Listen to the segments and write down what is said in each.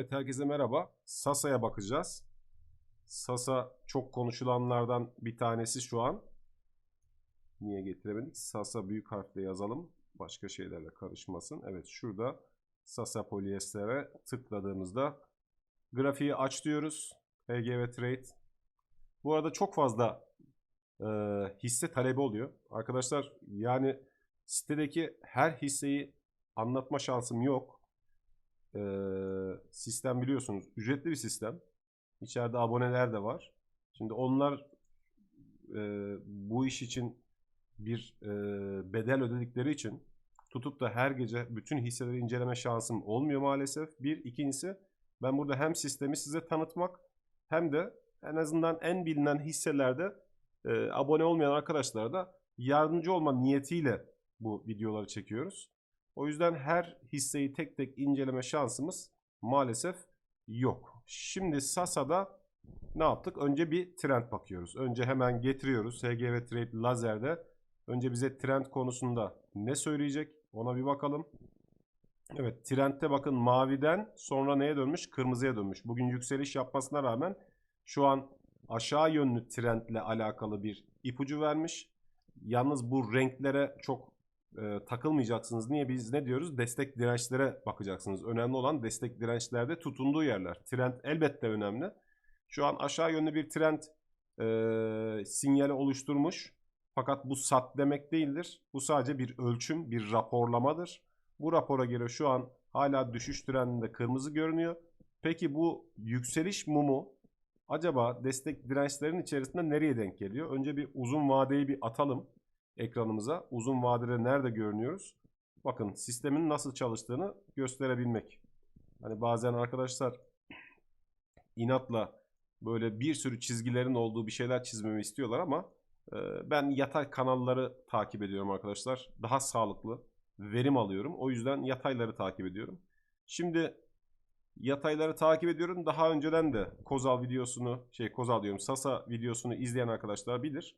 Evet herkese merhaba. Sasa'ya bakacağız. Sasa çok konuşulanlardan bir tanesi şu an. Niye getiremedik? Sasa büyük harfle yazalım. Başka şeylerle karışmasın. Evet şurada Sasa polyestere tıkladığımızda grafiği aç diyoruz. HGV Trade. Bu arada çok fazla e, hisse talebi oluyor. Arkadaşlar yani sitedeki her hisseyi anlatma şansım yok. E, sistem biliyorsunuz ücretli bir sistem. İçeride aboneler de var. Şimdi onlar e, bu iş için bir e, bedel ödedikleri için tutup da her gece bütün hisseleri inceleme şansım olmuyor maalesef. Bir, ikincisi ben burada hem sistemi size tanıtmak hem de en azından en bilinen hisselerde e, abone olmayan arkadaşlara da yardımcı olma niyetiyle bu videoları çekiyoruz. O yüzden her hisseyi tek tek inceleme şansımız maalesef yok. Şimdi Sasa'da ne yaptık? Önce bir trend bakıyoruz. Önce hemen getiriyoruz. HGV Trade Lazer'de. Önce bize trend konusunda ne söyleyecek? Ona bir bakalım. Evet trendte bakın maviden sonra neye dönmüş? Kırmızıya dönmüş. Bugün yükseliş yapmasına rağmen şu an aşağı yönlü trendle alakalı bir ipucu vermiş. Yalnız bu renklere çok e, takılmayacaksınız. Niye? Biz ne diyoruz? Destek dirençlere bakacaksınız. Önemli olan destek dirençlerde tutunduğu yerler. Trend elbette önemli. Şu an aşağı yönlü bir trend e, sinyali oluşturmuş. Fakat bu sat demek değildir. Bu sadece bir ölçüm, bir raporlamadır. Bu rapora göre şu an hala düşüş trendinde kırmızı görünüyor. Peki bu yükseliş mumu acaba destek dirençlerin içerisinde nereye denk geliyor? Önce bir uzun vadeyi bir atalım ekranımıza. Uzun vadede nerede görünüyoruz? Bakın sistemin nasıl çalıştığını gösterebilmek. Hani bazen arkadaşlar inatla böyle bir sürü çizgilerin olduğu bir şeyler çizmemi istiyorlar ama e, ben yatay kanalları takip ediyorum arkadaşlar. Daha sağlıklı verim alıyorum. O yüzden yatayları takip ediyorum. Şimdi yatayları takip ediyorum. Daha önceden de Kozal videosunu, şey Kozal diyorum Sasa videosunu izleyen arkadaşlar bilir.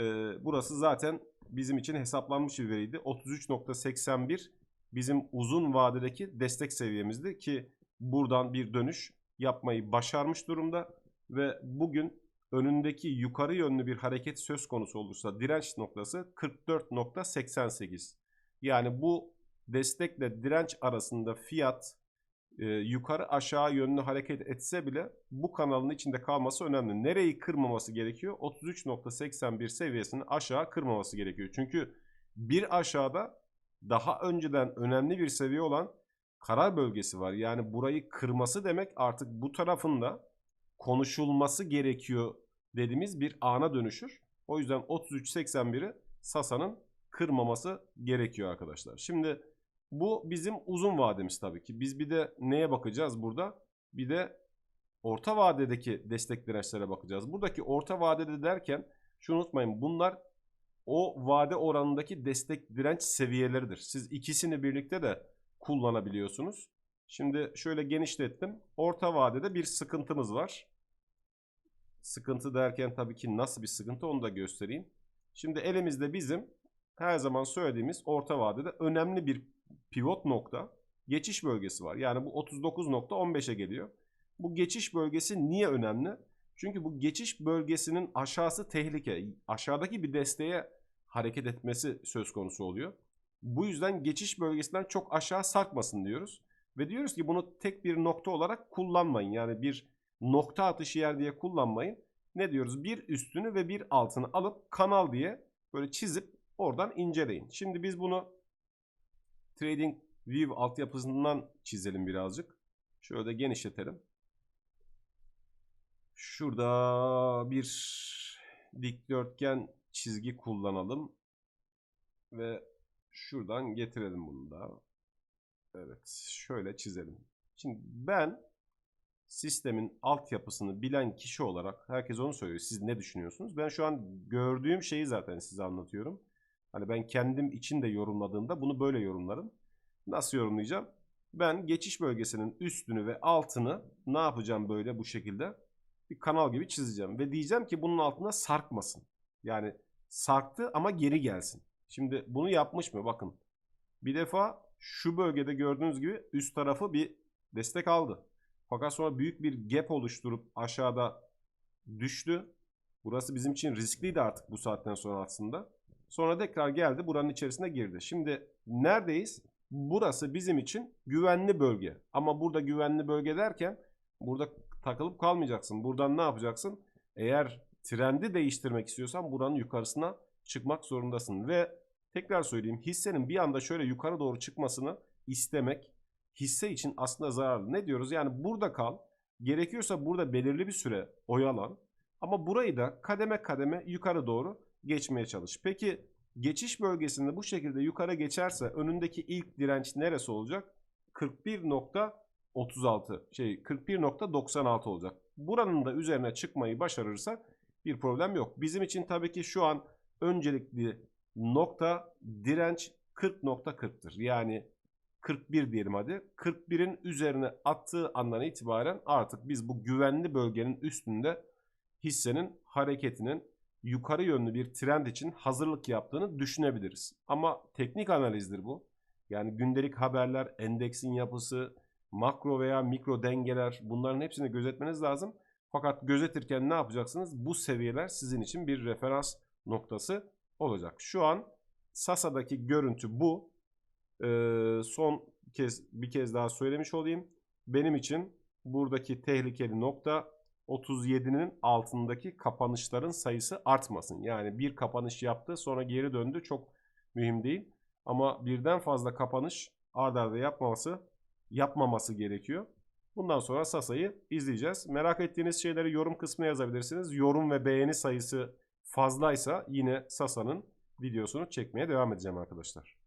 E, burası zaten bizim için hesaplanmış bir veriydi. 33.81 bizim uzun vadedeki destek seviyemizdi ki buradan bir dönüş yapmayı başarmış durumda ve bugün önündeki yukarı yönlü bir hareket söz konusu olursa direnç noktası 44.88. Yani bu destekle direnç arasında fiyat e, yukarı aşağı yönlü hareket etse bile bu kanalın içinde kalması önemli. Nereyi kırmaması gerekiyor? 33.81 seviyesini aşağı kırmaması gerekiyor. Çünkü bir aşağıda daha önceden önemli bir seviye olan karar bölgesi var. Yani burayı kırması demek artık bu tarafında konuşulması gerekiyor dediğimiz bir ana dönüşür. O yüzden 33.81'i Sasa'nın kırmaması gerekiyor arkadaşlar. Şimdi bu bizim uzun vademiz tabii ki. Biz bir de neye bakacağız burada? Bir de orta vadedeki destek dirençlere bakacağız. Buradaki orta vadede derken şunu unutmayın bunlar o vade oranındaki destek direnç seviyeleridir. Siz ikisini birlikte de kullanabiliyorsunuz. Şimdi şöyle genişlettim. Orta vadede bir sıkıntımız var. Sıkıntı derken tabii ki nasıl bir sıkıntı onu da göstereyim. Şimdi elimizde bizim her zaman söylediğimiz orta vadede önemli bir pivot nokta geçiş bölgesi var. Yani bu 39.15'e geliyor. Bu geçiş bölgesi niye önemli? Çünkü bu geçiş bölgesinin aşağısı tehlike. Aşağıdaki bir desteğe hareket etmesi söz konusu oluyor. Bu yüzden geçiş bölgesinden çok aşağı sarkmasın diyoruz. Ve diyoruz ki bunu tek bir nokta olarak kullanmayın. Yani bir nokta atışı yer diye kullanmayın. Ne diyoruz? Bir üstünü ve bir altını alıp kanal diye böyle çizip oradan inceleyin. Şimdi biz bunu Trading View altyapısından çizelim birazcık. Şöyle genişletelim. Şurada bir dikdörtgen çizgi kullanalım. Ve şuradan getirelim bunu da. Evet şöyle çizelim. Şimdi ben sistemin altyapısını bilen kişi olarak herkes onu söylüyor. Siz ne düşünüyorsunuz? Ben şu an gördüğüm şeyi zaten size anlatıyorum. Hani ben kendim için de yorumladığımda bunu böyle yorumlarım. Nasıl yorumlayacağım? Ben geçiş bölgesinin üstünü ve altını ne yapacağım böyle bu şekilde? Bir kanal gibi çizeceğim. Ve diyeceğim ki bunun altına sarkmasın. Yani sarktı ama geri gelsin. Şimdi bunu yapmış mı? Bakın. Bir defa şu bölgede gördüğünüz gibi üst tarafı bir destek aldı. Fakat sonra büyük bir gap oluşturup aşağıda düştü. Burası bizim için riskliydi artık bu saatten sonra aslında. Sonra tekrar geldi buranın içerisine girdi. Şimdi neredeyiz? Burası bizim için güvenli bölge. Ama burada güvenli bölge derken burada takılıp kalmayacaksın. Buradan ne yapacaksın? Eğer trendi değiştirmek istiyorsan buranın yukarısına çıkmak zorundasın. Ve tekrar söyleyeyim hissenin bir anda şöyle yukarı doğru çıkmasını istemek hisse için aslında zararlı. Ne diyoruz? Yani burada kal. Gerekiyorsa burada belirli bir süre oyalan. Ama burayı da kademe kademe yukarı doğru geçmeye çalış. Peki geçiş bölgesinde bu şekilde yukarı geçerse önündeki ilk direnç neresi olacak? 41.36 şey 41.96 olacak. Buranın da üzerine çıkmayı başarırsa bir problem yok. Bizim için tabii ki şu an öncelikli nokta direnç 40.40'tır. Yani 41 diyelim hadi. 41'in üzerine attığı andan itibaren artık biz bu güvenli bölgenin üstünde hissenin hareketinin yukarı yönlü bir trend için hazırlık yaptığını düşünebiliriz. Ama teknik analizdir bu. Yani gündelik haberler, endeksin yapısı, makro veya mikro dengeler bunların hepsini gözetmeniz lazım. Fakat gözetirken ne yapacaksınız? Bu seviyeler sizin için bir referans noktası olacak. Şu an Sasa'daki görüntü bu. Ee, son kez bir kez daha söylemiş olayım. Benim için buradaki tehlikeli nokta 37'nin altındaki kapanışların sayısı artmasın. Yani bir kapanış yaptı sonra geri döndü çok mühim değil. Ama birden fazla kapanış ard arda yapmaması yapmaması gerekiyor. Bundan sonra Sasa'yı izleyeceğiz. Merak ettiğiniz şeyleri yorum kısmına yazabilirsiniz. Yorum ve beğeni sayısı fazlaysa yine Sasa'nın videosunu çekmeye devam edeceğim arkadaşlar.